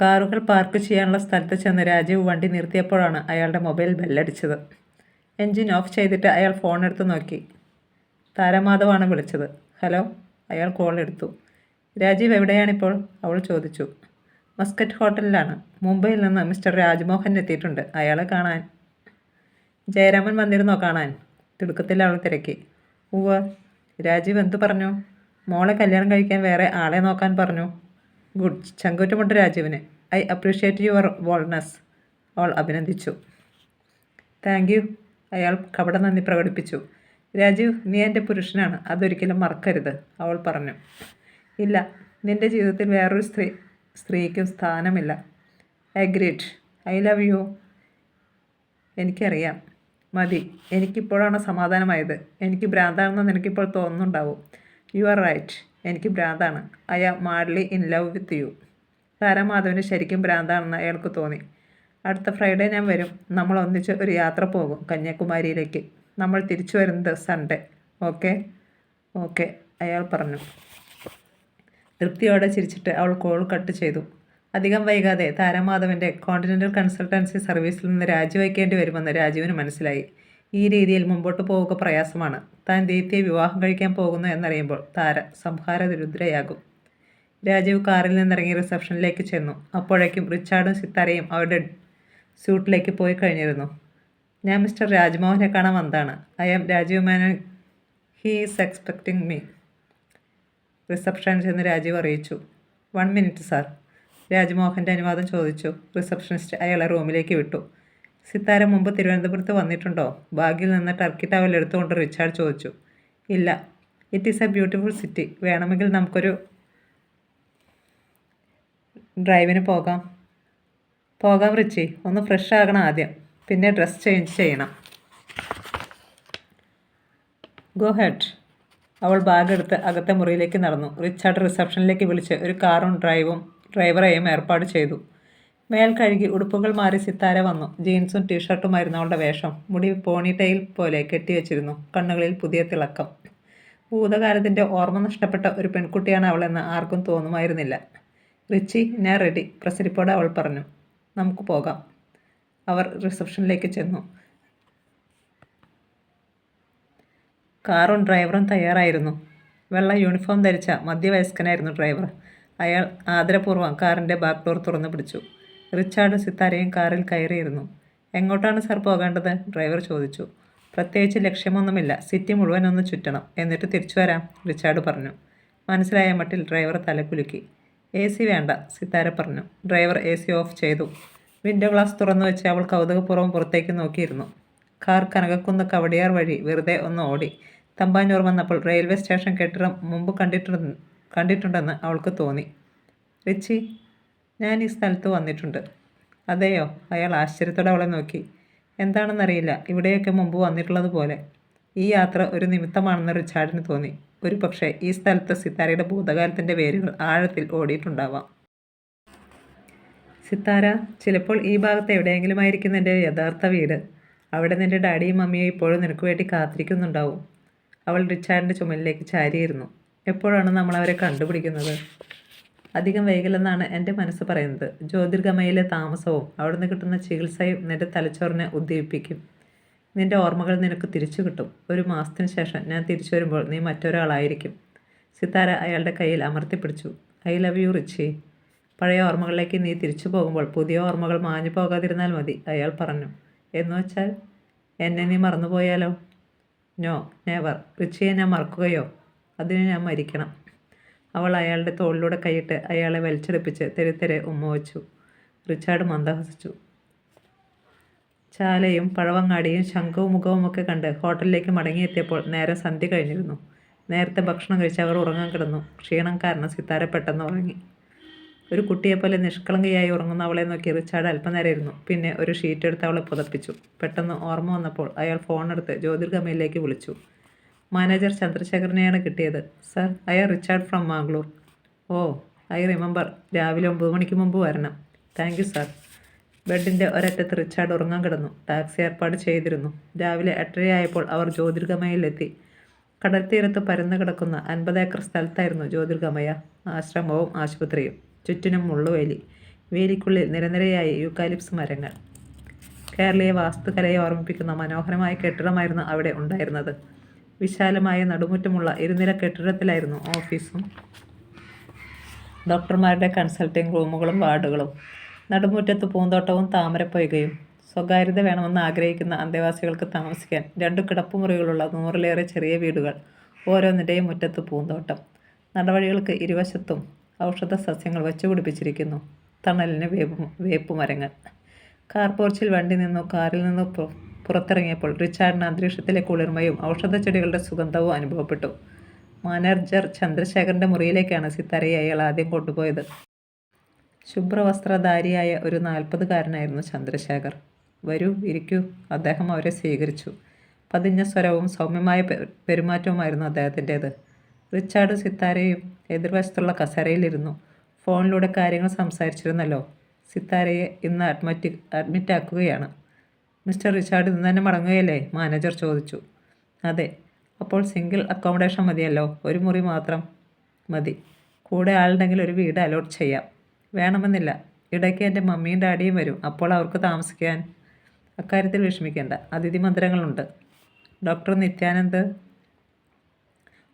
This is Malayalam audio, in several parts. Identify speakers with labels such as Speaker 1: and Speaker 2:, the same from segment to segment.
Speaker 1: കാറുകൾ പാർക്ക് ചെയ്യാനുള്ള സ്ഥലത്ത് ചെന്ന് രാജീവ് വണ്ടി നിർത്തിയപ്പോഴാണ് അയാളുടെ മൊബൈൽ ബെല്ലടിച്ചത്. എൻജിൻ ഓഫ് ചെയ്തിട്ട് അയാൾ ഫോൺ എടുത്ത് നോക്കി. താരമാധവാണ് വിളിച്ചത്. ഹലോ അയാൾ കോൾ എടുത്തു. രാജീവ് എവിടെയാണിപ്പോൾ? അവൾ ചോദിച്ചു. മസ്കറ്റ് ഹോട്ടലിലാണ്. മുംബൈയിൽ നിന്ന് മിസ്റ്റർ രാജ്മോഹൻ എത്തിയിട്ടുണ്ട്. അയാളെ കാണാൻ. ജയരാമൻ വന്നിരുന്നോ കാണാൻ? തിടുക്കത്തിൽ അവൾ തിരക്കി. ഉവ്വ്. രാജീവ് എന്തു പറഞ്ഞു? മോളെ കല്യാണം കഴിക്കാൻ വേറെ ആളെ നോക്കാൻ പറഞ്ഞു. ഗുഡ്. ചങ്കൂറ്റമുണ്ട് Rajeevan. I appreciate your boldness all അഭിനന്ദിച്ചു. Thank you. അയാൾ കപട നന്ദി പ്രകടിപ്പിച്ചു. രാജീവ് നീ എന്റെ പുരുഷനാണ്. അതൊരിക്കലും മറക്കരുത് അവൾ പറഞ്ഞു. ഇല്ല നിന്റെ ജീവിതത്തിൽ വേറൊരു സ്ത്രീ സ്ത്രീക്കും സ്ഥാനമില്ല. I great I love you. എനിക്കറിയാം. മതി എനിക്കിപ്പോഴാണ് സമാധാനമായത്. എനിക്ക് ഭ്രാന്താണെന്ന് നിനക്കിപ്പോൾ തോന്നുന്നുണ്ടാവും. You are right. എനിക്ക് ഭ്രാന്താണ്. I am madly in love with you. താരമാധവന് ശരിക്കും ഭ്രാന്താണെന്ന് അയാൾക്ക് തോന്നി. അടുത്ത ഫ്രൈഡേ ഞാൻ വരും. നമ്മൾ ഒന്നിച്ച് ഒരു യാത്ര പോകും കന്യാകുമാരിയിലേക്ക്. നമ്മൾ തിരിച്ചു വരുന്നത് സൺഡേ. ഓക്കെ? ഓക്കെ. അയാൾ പറഞ്ഞു. തൃപ്തിയോടെ ചിരിച്ചിട്ട് അവൾ കോൾ കട്ട് ചെയ്തു. അധികം വൈകാതെ താരമാധവന്റെ കോണ്ടിനെന്റൽ കൺസൾട്ടൻസി സർവീസിൽ നിന്ന് രാജിവയ്ക്കേണ്ടി വരുമെന്ന് രാജീവിന് മനസ്സിലായി. ഈ രീതിയിൽ മുമ്പോട്ട് പോവുക പ്രയാസമാണ്. താൻ ദീപ്തിയെ വിവാഹം കഴിക്കാൻ പോകുന്നു എന്നറിയുമ്പോൾ താര സംഹാര ദരിദ്രയാകും രാജീവ് കാറിൽ നിന്നിറങ്ങി റിസപ്ഷനിലേക്ക് ചെന്നു. അപ്പോഴേക്കും റിച്ചാർഡും സിത്താരയും അവരുടെ സ്യൂട്ടിലേക്ക് പോയി കഴിഞ്ഞിരുന്നു. ഞാൻ മിസ്റ്റർ രാജ്മോഹനെ കാണാൻ വന്നതാണ്. I am Rajeev Menon. He is expecting me. റിസപ്ഷനിൽ ചെന്ന് രാജീവ് അറിയിച്ചു. One minute sir. രാജ്മോഹന്റെ അനുവാദം ചോദിച്ചു. റിസപ്ഷനിസ്റ്റ് അയാളെ റൂമിലേക്ക് വിട്ടു. സിത്താര മുമ്പ് തിരുവനന്തപുരത്ത് വന്നിട്ടുണ്ടോ? ബാഗിൽ നിന്ന് ടർക്കി ടവൽ എടുത്തുകൊണ്ട് റിച്ചാർഡ് ചോദിച്ചു. ഇല്ല. It is a beautiful city വേണമെങ്കിൽ നമുക്കൊരു ഡ്രൈവിന് പോകാം. പോകാം റിച്ചി. ഒന്ന് ഫ്രഷ് ആകണം ആദ്യം. പിന്നെ ഡ്രസ് ചേഞ്ച് ചെയ്യണം. ഗോ ഹെഡ് അവൾ ബാഗ് എടുത്ത് അകത്തെ മുറിയിലേക്ക് നടന്നു. റിച്ചാർഡ് റിസപ്ഷനിലേക്ക് വിളിച്ച് ഒരു കാറും ഡ്രൈവും ഡ്രൈവറെയും ഏർപ്പാട് ചെയ്തു. മേൽ കഴുകി ഉടുപ്പുകൾ മാറി സിത്താര വന്നു. ജീൻസും ടീഷർട്ടുമായിരുന്നു അവളുടെ വേഷം. മുടി പോണിടെയിൽ പോലെ കെട്ടിവെച്ചിരുന്നു. കണ്ണുകളിൽ പുതിയ തിളക്കം. ഭൂതകാലത്തിന്റെ ഓർമ്മ നഷ്ടപ്പെട്ട ഒരു പെൺകുട്ടിയാണ് അവളെന്ന് ആർക്കും തോന്നുമായിരുന്നില്ല. റിച്ചി ഞാൻ റെഡി പ്രസരിപ്പോടെ അവൾ പറഞ്ഞു. നമുക്ക് പോകാം. അവർ റിസപ്ഷനിലേക്ക് ചെന്നു. കാറും ഡ്രൈവറും തയ്യാറായിരുന്നു. വെള്ള യൂണിഫോം ധരിച്ച മധ്യവയസ്കനായിരുന്നു ഡ്രൈവർ. അയാൾ ആദരപൂർവം കാറിന്റെ ബാക്ക് ഡോർ തുറന്നു പിടിച്ചു. റിച്ചാർഡ് സിത്താരയും കാറിൽ കയറിയിരുന്നു. എങ്ങോട്ടാണ് സാർ പോകേണ്ടത്? ഡ്രൈവർ ചോദിച്ചു. പ്രത്യേകിച്ച് ലക്ഷ്യമൊന്നുമില്ല. സിറ്റി മുഴുവൻ ഒന്ന് ചുറ്റണം. എന്നിട്ട് തിരിച്ചു വരാം റിച്ചാർഡ് പറഞ്ഞു. മനസ്സിലായ മട്ടിൽ ഡ്രൈവർ തലക്കുലുക്കി എ സി വേണ്ട സിത്താര പറഞ്ഞു. ഡ്രൈവർ എ സി ഓഫ് ചെയ്തു. വിൻഡോ ഗ്ലാസ് തുറന്നു വെച്ച് അവൾ കൗതുകപൂർവം പുറത്തേക്ക് നോക്കിയിരുന്നു. കാർ കനകക്കുന്ന് കവടിയാർ വഴി വെറുതെ ഒന്ന് ഓടി. തമ്പാനൂർ വന്നപ്പോൾ റെയിൽവേ സ്റ്റേഷൻ കെട്ടിടം മുമ്പ് കണ്ടിട്ടുണ്ട് കണ്ടിട്ടുണ്ടെന്ന് അവൾക്ക് തോന്നി. റിച്ചി ഞാൻ ഈ സ്ഥലത്ത് വന്നിട്ടുണ്ട്. അതെയോ? അയാൾ ആശ്ചര്യത്തോടെ അവളെ നോക്കി. എന്താണെന്നറിയില്ല. ഇവിടെയൊക്കെ മുമ്പ് വന്നിട്ടുള്ളത് പോലെ. ഈ യാത്ര ഒരു നിമിത്തമാണെന്ന് റിച്ചാർഡിന് തോന്നി. ഒരു പക്ഷേ ഈ സ്ഥലത്ത് സിത്താരയുടെ ഭൂതകാലത്തിന്റെ വേരുകൾ ആഴത്തിൽ ഓടിയിട്ടുണ്ടാവാം. സിത്താര ചിലപ്പോൾ ഈ ഭാഗത്ത് എവിടെയെങ്കിലും ആയിരിക്കും യഥാർത്ഥ വീട്. അവിടെ നിന്റെ ഡാഡിയും മമ്മിയും ഇപ്പോഴും നിനക്ക് വേണ്ടി കാത്തിരിക്കുന്നുണ്ടാവും. അവൾ റിച്ചാർഡിന്റെ ചുമലിലേക്ക് ചാരിയിരുന്നു. എപ്പോഴാണ് നമ്മൾ അവരെ കണ്ടുപിടിക്കുന്നത്? അധികം വൈകില്ലെന്നാണ് എന്റെ മനസ്സ് പറയുന്നത്. ജ്യോതിർഗമയിലെ താമസവും അവിടുന്ന് കിട്ടുന്ന ചികിത്സയും നിന്റെ തലച്ചോറിനെ ഉദ്ദീപിപ്പിക്കും. നിന്റെ ഓർമ്മകൾ നിനക്ക് തിരിച്ചു കിട്ടും. ഒരു മാസത്തിന് ശേഷം ഞാൻ തിരിച്ചു വരുമ്പോൾ നീ മറ്റൊരാളായിരിക്കും. സിത്താര അയാളുടെ കയ്യിൽ അമർത്തിപ്പിടിച്ചു ഐ ലവ് യു റിച്ചി. പഴയ ഓർമ്മകളിലേക്ക് നീ തിരിച്ചു പോകുമ്പോൾ പുതിയ ഓർമ്മകൾ മാഞ്ഞു പോകാതിരുന്നാൽ മതി അയാൾ പറഞ്ഞു. എന്ന് വെച്ചാൽ എന്നെ നീ മറന്നുപോയാലോ? No never. റിച്ചിയെ ഞാൻ മറക്കുകയോ? അതിന് ഞാൻ മരിക്കണം. അവൾ അയാളുടെ തോളിലൂടെ കൈയിട്ട് അയാളെ വലിച്ചെടുപ്പിച്ച് തെരുത്തെരെ ഉമ്മ വച്ചു. റിച്ചാർഡ് മന്ദഹസിച്ചു ചാലയും പഴവങ്ങാടിയും ശംഖവും മുഖവുമൊക്കെ കണ്ട് ഹോട്ടലിലേക്ക് മടങ്ങിയെത്തിയപ്പോൾ നേരെ സന്ധ്യ കഴിഞ്ഞിരുന്നു. നേരത്തെ ഭക്ഷണം കഴിച്ച് അവർ ഉറങ്ങാൻ കിടന്നു. ക്ഷീണം കാരണം സിത്താര പെട്ടെന്ന് ഉറങ്ങി. ഒരു കുട്ടിയെപ്പോലെ നിഷ്കളങ്കയായി ഉറങ്ങുന്ന അവളെ നോക്കി റിച്ചാർഡ് അല്പനേരം ഇരുന്നു പിന്നെ ഒരു ഷീറ്റ് എടുത്ത് അവളെ പുതപ്പിച്ചു. പെട്ടെന്ന് ഓർമ്മ വന്നപ്പോൾ അയാൾ ഫോണെടുത്ത് ജ്യോതിർഗമയിലേക്ക് വിളിച്ചു. മാനേജർ ചന്ദ്രശേഖരനെയാണ് കിട്ടിയത്. Sir I are Richard from Mangalore. Oh I remember. രാവിലെ ഒമ്പത് മണിക്ക് മുമ്പ് വരണം. Thank you sir. ബെഡിന്റെ ഒരറ്റത്ത് റിച്ചാർഡ് ഉറങ്ങാൻ കിടന്നു. ടാക്സി ഏർപ്പാട് ചെയ്തിരുന്നു. രാവിലെ എട്ടരയായപ്പോൾ അവർ ജ്യോതിർഗമയിലെത്തി. കടൽ തീരത്ത് പരന്നു കിടക്കുന്ന അൻപത് ഏക്കർ സ്ഥലത്തായിരുന്നു ജ്യോതിർഗമയ. ആശ്രമവും ആശുപത്രിയും. ചുറ്റിനും മുള്ളുവേലി. വേലിക്കുള്ളിൽ നിരനിരയായി യൂക്കാലിപ്സ് മരങ്ങൾ. കേരളീയ വാസ്തുകലയെ ഓർമ്മിപ്പിക്കുന്ന മനോഹരമായ കെട്ടിടമായിരുന്നു അവിടെ ഉണ്ടായിരുന്നത്. വിശാലമായ നടുമുറ്റമുള്ള ഇരുനില കെട്ടിടത്തിലായിരുന്നു ഓഫീസും. ഡോക്ടർമാരുടെ കൺസൾട്ടിംഗ് റൂമുകളും വാർഡുകളും. നടുമുറ്റത്ത് പൂന്തോട്ടവും താമരപ്പൊയ്കയും സ്വകാര്യത വേണമെന്ന് ആഗ്രഹിക്കുന്ന അന്തേവാസികൾക്ക് താമസിക്കാൻ രണ്ട് കിടപ്പുമുറികളുള്ള നൂറിലേറെ ചെറിയ വീടുകൾ ഓരോന്നിന്റെയും മുറ്റത്ത് പൂന്തോട്ടം. നടവഴികൾക്ക് ഇരുവശത്തും ഔഷധ സസ്യങ്ങൾ വെച്ചു പിടിപ്പിച്ചിരിക്കുന്നു തണലിന് വേപ്പ് വേപ്പുമരങ്ങൾ. കാർ പോർച്ചിൽ വണ്ടി നിന്നോ കാറിൽ നിന്നോ പുറത്തിറങ്ങിയപ്പോൾ റിച്ചാർഡിന് അന്തരീക്ഷത്തിലെ കുളിർമയും ഔഷധച്ചെടികളുടെ സുഗന്ധവും അനുഭവപ്പെട്ടു. മാനേജർ ചന്ദ്രശേഖരന്റെ മുറിയിലേക്കാണ് സിത്താരയെ അയാൾ ആദ്യം കൊണ്ടുപോയത്. ശുഭ്രവസ്ത്രധാരിയായ ഒരു നാൽപ്പതുകാരനായിരുന്നു ചന്ദ്രശേഖർ. വരൂ ഇരിക്കൂ അദ്ദേഹം അവരെ സ്വീകരിച്ചു. പതിഞ്ഞ സ്വരവും സൗമ്യമായ പെരുമാറ്റവുമായിരുന്നു അദ്ദേഹത്തിന്റേത് റിച്ചാർഡ് സിത്താരയും എതിർവശത്തുള്ള കസേരയിലിരുന്നു. ഫോണിലൂടെ കാര്യങ്ങൾ സംസാരിച്ചിരുന്നല്ലോ. സിത്താരയെ ഇന്ന് അഡ്മിറ്റ് അഡ്മിറ്റ് ആക്കുകയാണ് മിസ്റ്റർ റിച്ചാർഡ് ഇന്ന് തന്നെ മടങ്ങുകയല്ലേ? മാനേജർ ചോദിച്ചു. അതെ. അപ്പോൾ സിംഗിൾ അക്കോമഡേഷൻ മതിയല്ലോ? ഒരു മുറി മാത്രം മതി. കൂടെ ആളുണ്ടെങ്കിൽ ഒരു വീട് അലോട്ട് ചെയ്യാം. വേണമെന്നില്ല. ഇടയ്ക്ക് എന്റെ മമ്മിയും ഡാഡിയും വരും. അപ്പോൾ അവർക്ക് താമസിക്കാൻ. അക്കാര്യത്തിൽ വിഷമിക്കേണ്ട. അതിഥി മന്ദിരങ്ങളുണ്ട്. ഡോക്ടർ നിത്യാനന്ദ്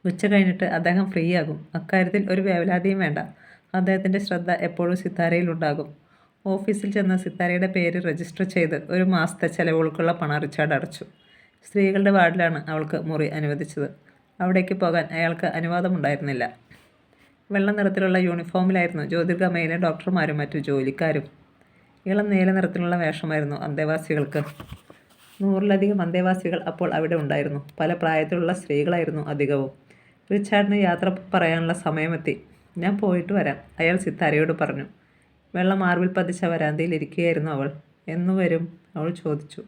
Speaker 1: ഉച്ച കഴിഞ്ഞിട്ട് അദ്ദേഹം ഫ്രീ ആകും അക്കാര്യത്തിൽ ഒരു വേവലാതിയും വേണ്ട. അദ്ദേഹത്തിന്റെ ശ്രദ്ധ എപ്പോഴും സിത്താരയിലുണ്ടാകും. ഓഫീസിൽ ചെന്ന സിത്താരയുടെ പേര് രജിസ്റ്റർ ചെയ്ത് ഒരു മാസത്തെ ചെലവുകൾക്കുള്ള പണം റിച്ചാർഡ് അടച്ചു. സ്ത്രീകളുടെ വാർഡിലാണ് അവൾക്ക് മുറി അനുവദിച്ചത്. അവിടേക്ക് പോകാൻ അയാൾക്ക് അനുവാദമുണ്ടായിരുന്നില്ല. വെള്ള നിറത്തിലുള്ള യൂണിഫോമിലായിരുന്നു ജ്യോതിർഗമയിലെ ഡോക്ടർമാരും മറ്റു ജോലിക്കാരും. ഇളം നീല നിറത്തിലുള്ള വേഷമായിരുന്നു അന്തേവാസികൾക്ക്. നൂറിലധികം അന്തേവാസികൾ അപ്പോൾ അവിടെ ഉണ്ടായിരുന്നു. പല പ്രായത്തിലുള്ള സ്ത്രീകളായിരുന്നു അധികവും. റിച്ചാർഡിന് യാത്ര പറയാനുള്ള സമയമെത്തി. ഞാൻ പോയിട്ട് വരാം അയാൾ സിത്താരയോട് പറഞ്ഞു. വെള്ള മാർബിൾ പതിച്ച വരാന്തയിൽ ഇരിക്കുകയായിരുന്നു അവൾ. എന്നു വരും അവൾ ചോദിച്ചു.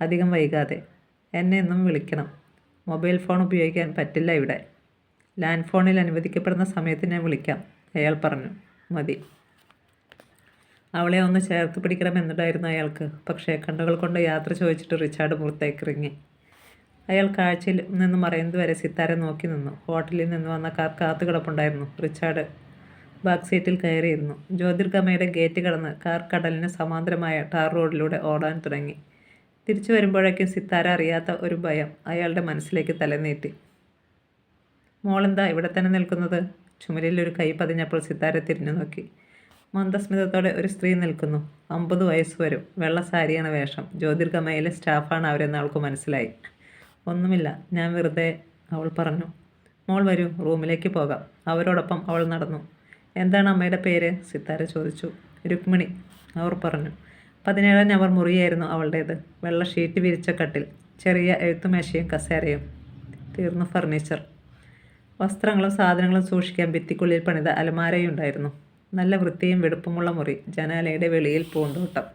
Speaker 1: അധികം വൈകാതെ. എന്നെ എന്നും വിളിക്കണം. മൊബൈൽ ഫോൺ ഉപയോഗിക്കാൻ പറ്റില്ല ഇവിടെ. ലാൻഡ് ഫോണിൽ അനുവദിക്കപ്പെടുന്ന സമയത്ത് ഞാൻ വിളിക്കാം അയാൾ പറഞ്ഞു. മതി. അവളെ ഒന്ന് ചേർത്ത് പിടിക്കണമെന്നുണ്ടായിരുന്നു അയാൾക്ക്. പക്ഷേ കണ്ണുകൾ കൊണ്ട് യാത്ര ചോദിച്ചിട്ട് റിച്ചാർഡ് പുറത്തേക്ക് ഇറങ്ങി. അയാൾ കാഴ്ചയിൽ നിന്ന് മറയുന്നത് വരെ സിത്താര നോക്കി നിന്നു. ഹോട്ടലിൽ നിന്ന് വന്ന കാർ കാത്തു കിടപ്പുണ്ടായിരുന്നു. റിച്ചാർഡ് ബാക്ക് സീറ്റിൽ കയറിയിരുന്നു. ജ്യോതിർഗമയുടെ ഗേറ്റ് കടന്ന് കാർ കടലിന് സമാന്തരമായ ടാർ റോഡിലൂടെ ഓടാൻ തുടങ്ങി. തിരിച്ചു വരുമ്പോഴേക്കും സിത്താര അറിയാത്ത ഒരു ഭയം അയാളുടെ മനസ്സിലേക്ക് തലനീട്ടി. മോളെന്താ ഇവിടെ തന്നെ നിൽക്കുന്നത്? ചുമലിൽ ഒരു കൈ പതിഞ്ഞപ്പോൾ സിത്താര തിരിഞ്ഞു നോക്കി. മന്ദസ്മിതത്തോടെ ഒരു സ്ത്രീ നിൽക്കുന്നു. അമ്പത് വയസ്സ് വരും. വെള്ള സാരിയാണ് വേഷം. ജ്യോതിർഗമയിലെ സ്റ്റാഫാണ് അവരെന്ന് അവൾക്ക് മനസ്സിലായി. ഒന്നുമില്ല. ഞാൻ വെറുതെ അവൾ പറഞ്ഞു. മോൾ വരൂ. റൂമിലേക്ക് പോകാം. അവരോടൊപ്പം അവൾ നടന്നു. എന്താണ് അമ്മയുടെ പേര്? സിത്താര ചോദിച്ചു. രുക്മിണി അവർ പറഞ്ഞു. പതിനേഴാം നവർ മുറിയായിരുന്നു അവളുടേത്. വെള്ള ഷീറ്റ് വിരിച്ച കട്ടിൽ ചെറിയ എഴുത്തുമേശയും കസേരയും തീർന്നു ഫർണിച്ചർ വസ്ത്രങ്ങളും സാധനങ്ങളും സൂക്ഷിക്കാൻ ഭിത്തിക്കുള്ളിൽ പണിത അലമാരയും ഉണ്ടായിരുന്നു. നല്ല വൃത്തിയും വെടുപ്പുമുള്ള മുറി ജനാലയുടെ വെളിയിൽ പൂന്തോട്ടം.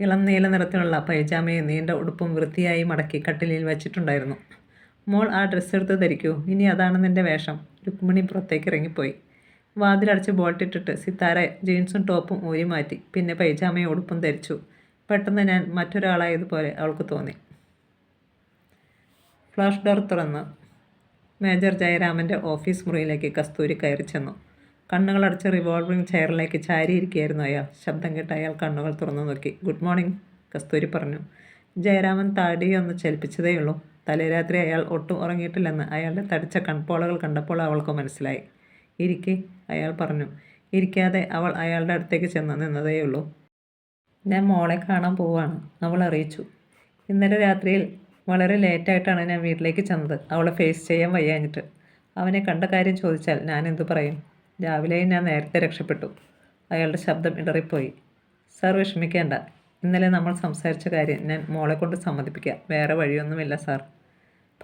Speaker 1: ഇളം നീല നിറത്തിലുള്ള പൈജാമയും നീണ്ട ഉടുപ്പും വൃത്തിയായി മടക്കി കട്ടിലിൽ വച്ചിട്ടുണ്ടായിരുന്നു. മോൾ ആ ഡ്രസ്സ് എടുത്ത് ധരിക്കൂ. ഇനി അതാണ് എന്റെ വേഷം. രുക്മിണി പുറത്തേക്ക് ഇറങ്ങിപ്പോയി. വാതിലടച്ച് ബോൾട്ടിട്ടിട്ട് സിത്താര ജീൻസും ടോപ്പും ഊരി മാറ്റി. പിന്നെ പൈജാമയും ഉടുപ്പും ധരിച്ചു. പെട്ടെന്ന് ഞാൻ മറ്റൊരാളായതുപോലെ അവൾക്ക് തോന്നി. ഫ്ലാഷ് ഡോർ തുറന്ന്. മേജർ ജയരാമന്റെ ഓഫീസ് മുറിയിലേക്ക് കസ്തൂരി കയറി ചെന്നു. കണ്ണുകളടച്ച് റിവോൾവിംഗ് ചെയറിലേക്ക് ചാരിയിരിക്കുകയായിരുന്നു അയാൾ. ശബ്ദം കേട്ട് അയാൾ കണ്ണുകൾ തുറന്നു നോക്കി. ഗുഡ് മോർണിംഗ് കസ്തൂരി പറഞ്ഞു. ജയരാമൻ താടിയൊന്ന് ചലിപ്പിച്ചതേയുള്ളൂ. തലേരാത്രി അയാൾ ഒട്ടും ഉറങ്ങിയിട്ടില്ലെന്ന് അയാളുടെ തടിച്ച കൺപോളകൾ കണ്ടപ്പോൾ അവൾക്ക് മനസ്സിലായി. ഇരിക്കെ അയാൾ പറഞ്ഞു. ഇരിക്കാതെ അവൾ അയാളുടെ അടുത്തേക്ക് ചെന്ന് നിന്നതേയുള്ളൂ. ഞാൻ മോളെ കാണാൻ പോവാണ് അവൾ അറിയിച്ചു. ഇന്നലെ രാത്രിയിൽ വളരെ ലേറ്റായിട്ടാണ് ഞാൻ വീട്ടിലേക്ക് ചെന്നത്. അവളെ ഫേസ് ചെയ്യാൻ വയ്യാഞ്ഞിട്ട്. അവനെ കണ്ട കാര്യം ചോദിച്ചാൽ ഞാൻ എന്തു പറയും? രാവിലെയും ഞാൻ നേരത്തെ രക്ഷപ്പെട്ടു. അയാളുടെ ശബ്ദം ഇടറിപ്പോയി. സർ വിഷമിക്കേണ്ട. ഇന്നലെ നമ്മൾ സംസാരിച്ച കാര്യം ഞാൻ മോളെ കൊണ്ട് സമ്മതിപ്പിക്കാം. വേറെ വഴിയൊന്നുമില്ല സാർ.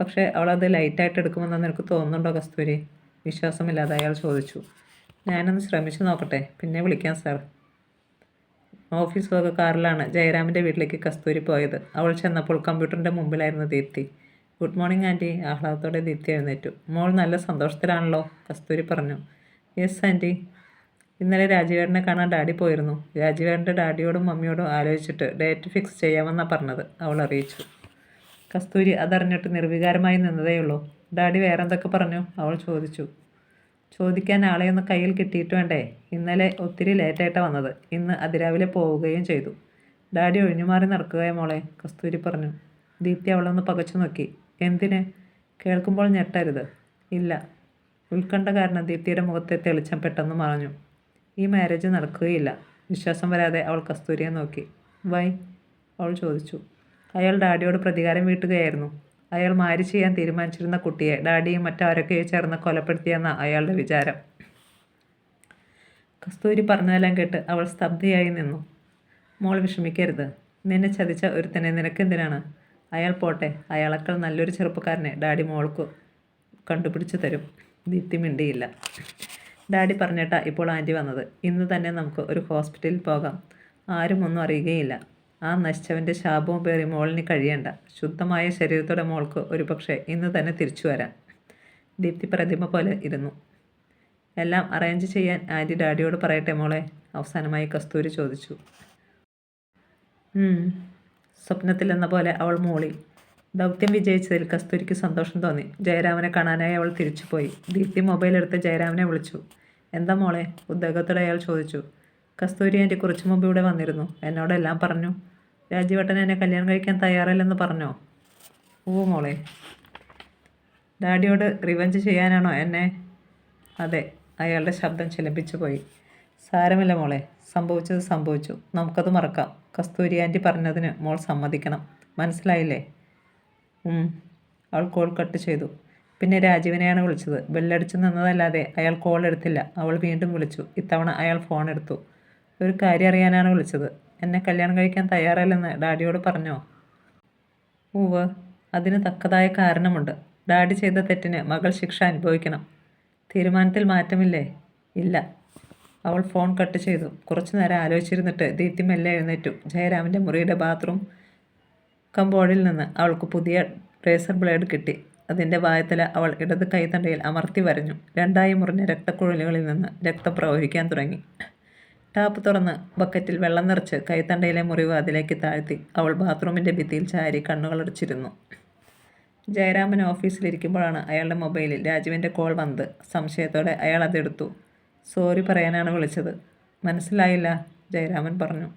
Speaker 1: പക്ഷേ അവളത് ലൈറ്റായിട്ട് എടുക്കുമെന്ന് നിനക്ക് തോന്നുന്നുണ്ടോ കസ്തൂരി? വിശ്വാസമില്ലാതെ അയാൾ ചോദിച്ചു. ഞാനൊന്ന് ശ്രമിച്ചു നോക്കട്ടെ പിന്നെ വിളിക്കാം സാർ. ഓഫീസ് വക കാറിലാണ് ജയരാമിന്റെ വീട്ടിലേക്ക് കസ്തൂരി പോയത്. അവൾ ചെന്നപ്പോൾ കമ്പ്യൂട്ടറിന്റെ മുമ്പിലായിരുന്നു Deepthi. Good morning aunty. ആഹ്ലാദത്തോടെ Deepthi എഴുന്നേറ്റു. മോൾ നല്ല സന്തോഷത്തിലാണല്ലോ കസ്തൂരി പറഞ്ഞു. Yes aunty. ഇന്നലെ രാജീവേട്ടനെ കാണാൻ ഡാഡി പോയിരുന്നു. രാജീവേട്ടന്റെ ഡാഡിയോടും മമ്മിയോടും ആലോചിച്ചിട്ട് ഡേറ്റ് ഫിക്സ് ചെയ്യാമെന്നാണ് പറഞ്ഞത് അവൾ അറിയിച്ചു. കസ്തൂരി അതറിഞ്ഞിട്ട് നിർവികാരമായി നിന്നതേയുള്ളൂ. ഡാഡി വേറെന്തൊക്കെ പറഞ്ഞു? അവൾ ചോദിച്ചു. ചോദിക്കാൻ ആളെ ആളെയൊന്ന് കയ്യിൽ കിട്ടിയിട്ട് വേണ്ടേ? ഇന്നലെ ഒത്തിരി ലേറ്റായിട്ടാണ് വന്നത്. ഇന്ന് അതിരാവിലെ പോവുകയും ചെയ്തു. ഡാഡി ഒഴിഞ്ഞുമാറി നടക്കുകയോ മോളെ? കസ്തൂരി പറഞ്ഞു. ദീപ്തി അവളൊന്ന് പകച്ചു നോക്കി. എന്തിന്? കേൾക്കുമ്പോൾ ഞെട്ടരുത്. ഇല്ല. ഉത്കണ്ഠ കാരണം ദീപ്തിയുടെ മുഖത്തെ തെളിച്ചം പെട്ടെന്ന് മറഞ്ഞു. ഈ മാരേജ് നടക്കുകയില്ല. വിശ്വാസം വരാതെ അവൾ കസ്തൂരിയെ നോക്കി. വൈ? അവൾ ചോദിച്ചു. അയാൾ ഡാഡിയോട് പ്രതികാരം വീട്ടുകയായിരുന്നു. അയാൾ മാരി ചെയ്യാൻ തീരുമാനിച്ചിരുന്ന കുട്ടിയെ ഡാഡിയും മറ്റാരൊക്കെയോ ചേർന്ന് കൊലപ്പെടുത്തിയെന്ന അയാളുടെ വിചാരം. കസ്തൂരി പറഞ്ഞതെല്ലാം കേട്ട് അവൾ സ്തബ്ധയായി നിന്നു. മോൾ വിഷമിക്കരുത്. നിന്നെ ചതിച്ച ഒരുത്തനെ നിനക്കെന്തിനാണ്? അയാൾ പോട്ടെ. അയാളേക്കാൾ നല്ലൊരു ചെറുപ്പക്കാരനെ ഡാഡി മോൾക്ക് കണ്ടുപിടിച്ചു തരും. ദീപ്തി മിണ്ടിയില്ല. ഡാഡി പറഞ്ഞേട്ടാ ഇപ്പോൾ ആന്റി വന്നത്. ഇന്ന് തന്നെ നമുക്ക് ഒരു ഹോസ്പിറ്റലിൽ പോകാം. ആരും ഒന്നും അറിയുകയില്ല. ആ നശിച്ചവന്റെ ശാപവും പേറി മോളിന് കഴിയണ്ട. ശുദ്ധമായ ശരീരത്തോടെ മോൾക്ക് ഒരു പക്ഷേ ഇന്ന് തന്നെ തിരിച്ചു വരാം. ദീപ്തി പ്രതിമ പോലെ ഇരുന്നു. എല്ലാം അറേഞ്ച് ചെയ്യാൻ ആന്റി ഡാഡിയോട് പറയട്ടെ മോളെ? അവസാനമായി കസ്തൂരി ചോദിച്ചു. സ്വപ്നത്തിലെന്ന പോലെ അവൾ മോളി. ദൗത്യം വിജയിച്ചതിൽ കസ്തൂരിക്ക് സന്തോഷം തോന്നി. ജയരാമനെ കാണാനായി അവൾ തിരിച്ചുപോയി. ദീപ്തി മൊബൈൽ എടുത്ത് ജയരാമനെ വിളിച്ചു. എന്താ മോളെ? ഉദ്യോഗത്തോടെ അയാൾ ചോദിച്ചു. കസ്തൂരി എന്റെ കുറച്ച് മുമ്പ് ഇവിടെ വന്നിരുന്നു. എന്നോടെല്ലാം പറഞ്ഞു. രാജ്യവട്ടൻ എന്നെ കല്യാണം കഴിക്കാൻ തയ്യാറല്ലെന്ന് പറഞ്ഞോ? ഓ മോളെ. ഡാഡിയോട് റിവഞ്ച് ചെയ്യാനാണോ എന്നെ? അതെ അയാളുടെ ശബ്ദം ചിലപ്പിച്ചു പോയി. സാരമില്ല മോളെ സംഭവിച്ചത് സംഭവിച്ചു. നമുക്കത് മറക്കാം. കസ്തൂരി ആന്റി പറഞ്ഞതിന് മോൾ സമ്മതിക്കണം. മനസ്സിലായില്ലേ. അവൾ കോൾ കട്ട് ചെയ്തു. പിന്നെ രാജീവിനെയാണ് വിളിച്ചത്. ബെല്ലടിച്ചു നിന്നതല്ലാതെ അയാൾ കോൾ എടുത്തില്ല. അവൾ വീണ്ടും വിളിച്ചു. ഇത്തവണ അയാൾ ഫോൺ എടുത്തു. ഒരു കാര്യം അറിയാനാണ് വിളിച്ചത്. എന്നെ കല്യാണം കഴിക്കാൻ തയ്യാറല്ലെന്ന് ഡാഡിയോട് പറഞ്ഞോ? ഉവ് അതിന് തക്കതായ കാരണമുണ്ട്. ഡാഡി ചെയ്ത തെറ്റിന് മകൾ ശിക്ഷ അനുഭവിക്കണം. തീരുമാനത്തിൽ മാറ്റമില്ലേ? ഇല്ല. അവൾ ഫോൺ കട്ട് ചെയ്തു. കുറച്ചു നേരം ആലോചിച്ചിരുന്നിട്ട് ദീപ്തി മെല്ലെ എഴുന്നേറ്റു. ജയരാമിന്റെ മുറിയുടെ ബാത്റൂം കമ്പോഡിൽ നിന്ന് അവൾക്ക് പുതിയ റേസർ ബ്ലേഡ് കിട്ടി. അതിന്റെ വായത്തല അവൾ ഇടത് കൈത്തണ്ടയിൽ അമർത്തി വരഞ്ഞു. രണ്ടായി മുറിഞ്ഞ രക്തക്കുഴലുകളിൽ നിന്ന് രക്തം പ്രവഹിക്കാൻ തുടങ്ങി. ടാപ്പ് തുറന്ന് ബക്കറ്റിൽ വെള്ളം നിറച്ച് കൈത്തണ്ടയിലെ മുറിവ് അതിലേക്ക് താഴ്ത്തി അവൾ ബാത്റൂമിന്റെ ഭിത്തിയിൽ ചാരി കണ്ണുകളടച്ചിരുന്നു. ജയരാമൻ ഓഫീസിലിരിക്കുമ്പോഴാണ് അയാളുടെ മൊബൈലിൽ രാജുവിന്റെ കോൾ വന്നത്. സംശയത്തോടെ അയാൾ അതെടുത്തു. സോറി പറയാനാണ് വിളിച്ചത്. മനസ്സിലായില്ല ജയരാമൻ പറഞ്ഞു.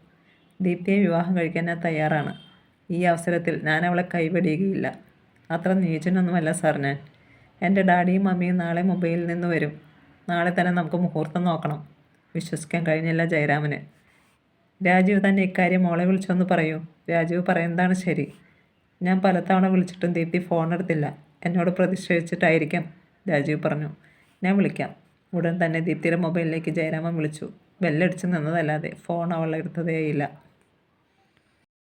Speaker 1: ദീപ്തിയെ വിവാഹം കഴിക്കാൻ ഞാൻ തയ്യാറാണ്. ഈ അവസരത്തിൽ ഞാൻ അവളെ കൈവെടിയുകയില്ല അത്ര നീചനൊന്നുമല്ല സാർ ഞാൻ. എന്റെ ഡാഡിയും മമ്മിയും നാളെ മൊബൈലിൽ നിന്ന് വരും. നാളെ തന്നെ നമുക്ക് മുഹൂർത്തം നോക്കണം. വിശ്വസിക്കാൻ കഴിഞ്ഞില്ല ജയരാമന്. രാജീവ് തന്നെ ഇക്കാര്യം മോളെ വിളിച്ചൊന്ന് പറയൂ. രാജീവ് പറയുന്നതാണ് ശരി. ഞാൻ പലതവണ വിളിച്ചിട്ടും ദീപ്തി ഫോൺ എടുത്തില്ല. എന്നോട് പ്രതിഷേധിച്ചിട്ടായിരിക്കാം രാജീവ് പറഞ്ഞു. ഞാൻ വിളിക്കാം. ഉടൻ തന്നെ ദീപ്തിയുടെ മൊബൈലിലേക്ക് ജയരാമൻ വിളിച്ചു. ബെല്ലടിച്ച് നിന്നതല്ലാതെ ഫോൺ അവൾ എടുത്തതേയില്ല